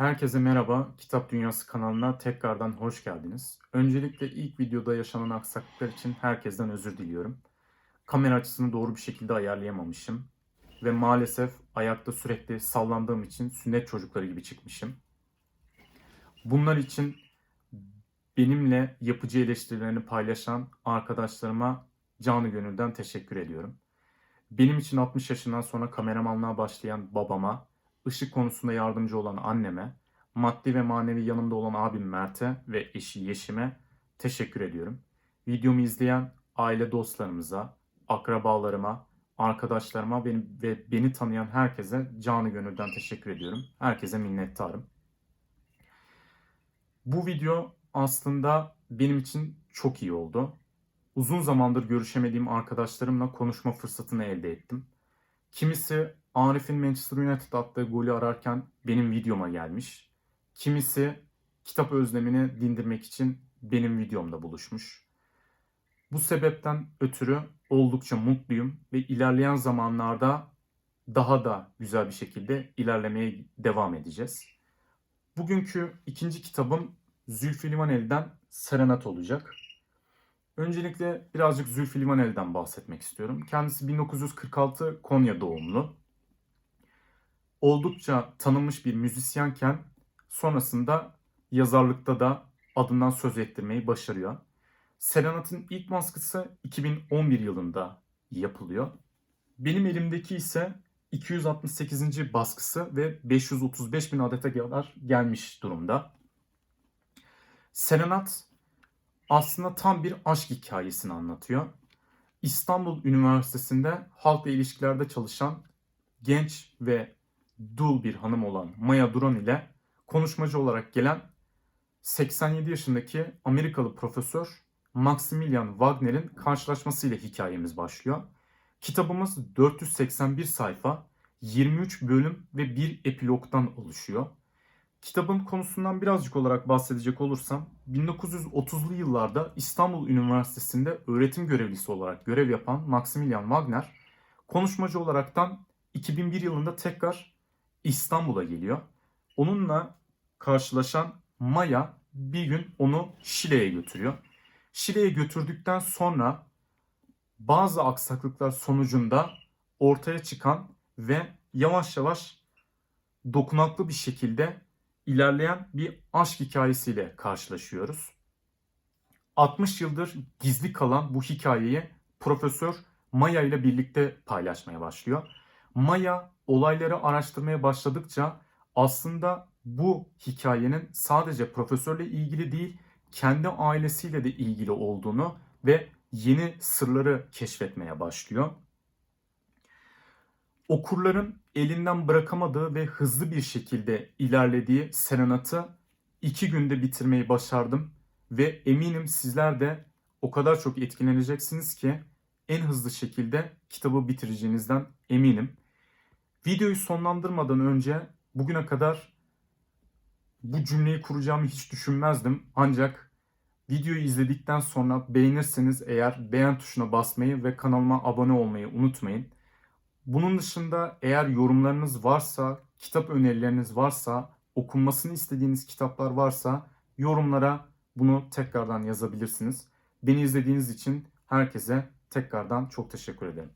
Herkese merhaba. Kitap Dünyası kanalına tekrardan hoş geldiniz. Öncelikle ilk videoda yaşanan aksaklıklar için herkesten özür diliyorum. Kamera açısını doğru bir şekilde ayarlayamamışım. Ve maalesef ayakta sürekli sallandığım için sünnet çocukları gibi çıkmışım. Bunlar için benimle yapıcı eleştirilerini paylaşan arkadaşlarıma canı gönülden teşekkür ediyorum. Benim için 60 yaşından sonra kameramanlığa başlayan babama, ışık konusunda yardımcı olan anneme, maddi ve manevi yanımda olan abim Mert'e ve eşi Yeşim'e teşekkür ediyorum. Videomu izleyen aile dostlarımıza, akrabalarıma, arkadaşlarıma beni, ve beni tanıyan herkese canı gönülden teşekkür ediyorum. Herkese minnettarım. Bu video aslında benim için çok iyi oldu. Uzun zamandır görüşemediğim arkadaşlarımla konuşma fırsatını elde ettim. Kimisi Arif'in Manchester United attığı golü ararken benim videoma gelmiş. Kimisi kitap özlemini dindirmek için benim videomda buluşmuş. Bu sebepten ötürü oldukça mutluyum ve ilerleyen zamanlarda daha da güzel bir şekilde ilerlemeye devam edeceğiz. Bugünkü ikinci kitabım Zülfü Livaneli'den Serenat olacak. Öncelikle birazcık Zülfü Livaneli'den bahsetmek istiyorum. Kendisi 1946 Konya doğumlu. Oldukça tanınmış bir müzisyenken sonrasında yazarlıkta da adından söz ettirmeyi başarıyor. Serenat'ın ilk baskısı 2011 yılında yapılıyor. Benim elimdeki ise 268. baskısı ve 535 bin adete kadar gelmiş durumda. Serenat aslında tam bir aşk hikayesini anlatıyor. İstanbul Üniversitesi'nde halkla ilişkilerde çalışan genç ve dul bir hanım olan Maya Duran ile konuşmacı olarak gelen 87 yaşındaki Amerikalı profesör Maximilian Wagner'in karşılaşmasıyla hikayemiz başlıyor. Kitabımız 481 sayfa, 23 bölüm ve bir epilogdan oluşuyor. Kitabın konusundan birazcık olarak bahsedecek olursam 1930'lu yıllarda İstanbul Üniversitesi'nde öğretim görevlisi olarak görev yapan Maximilian Wagner konuşmacı olaraktan 2001 yılında tekrar İstanbul'a geliyor. Onunla karşılaşan Maya bir gün onu Şile'ye götürüyor. Şile'ye götürdükten sonra bazı aksaklıklar sonucunda ortaya çıkan ve yavaş yavaş dokunaklı bir şekilde ilerleyen bir aşk hikayesiyle karşılaşıyoruz. 60 yıldır gizli kalan bu hikayeyi Profesör Maya ile birlikte paylaşmaya başlıyor. Maya olayları araştırmaya başladıkça aslında bu hikayenin sadece profesörle ilgili değil, kendi ailesiyle de ilgili olduğunu ve yeni sırları keşfetmeye başlıyor. Okurların elinden bırakamadığı ve hızlı bir şekilde ilerlediği Serenat'ı iki günde bitirmeyi başardım ve eminim sizler de o kadar çok etkileneceksiniz ki en hızlı şekilde kitabı bitireceğinizden eminim. Videoyu sonlandırmadan önce bugüne kadar bu cümleyi kuracağımı hiç düşünmezdim. Ancak videoyu izledikten sonra beğenirseniz eğer beğen tuşuna basmayı ve kanalıma abone olmayı unutmayın. Bunun dışında eğer yorumlarınız varsa, kitap önerileriniz varsa, okunmasını istediğiniz kitaplar varsa yorumlara bunu tekrardan yazabilirsiniz. Beni izlediğiniz için herkese tekrardan çok teşekkür ederim.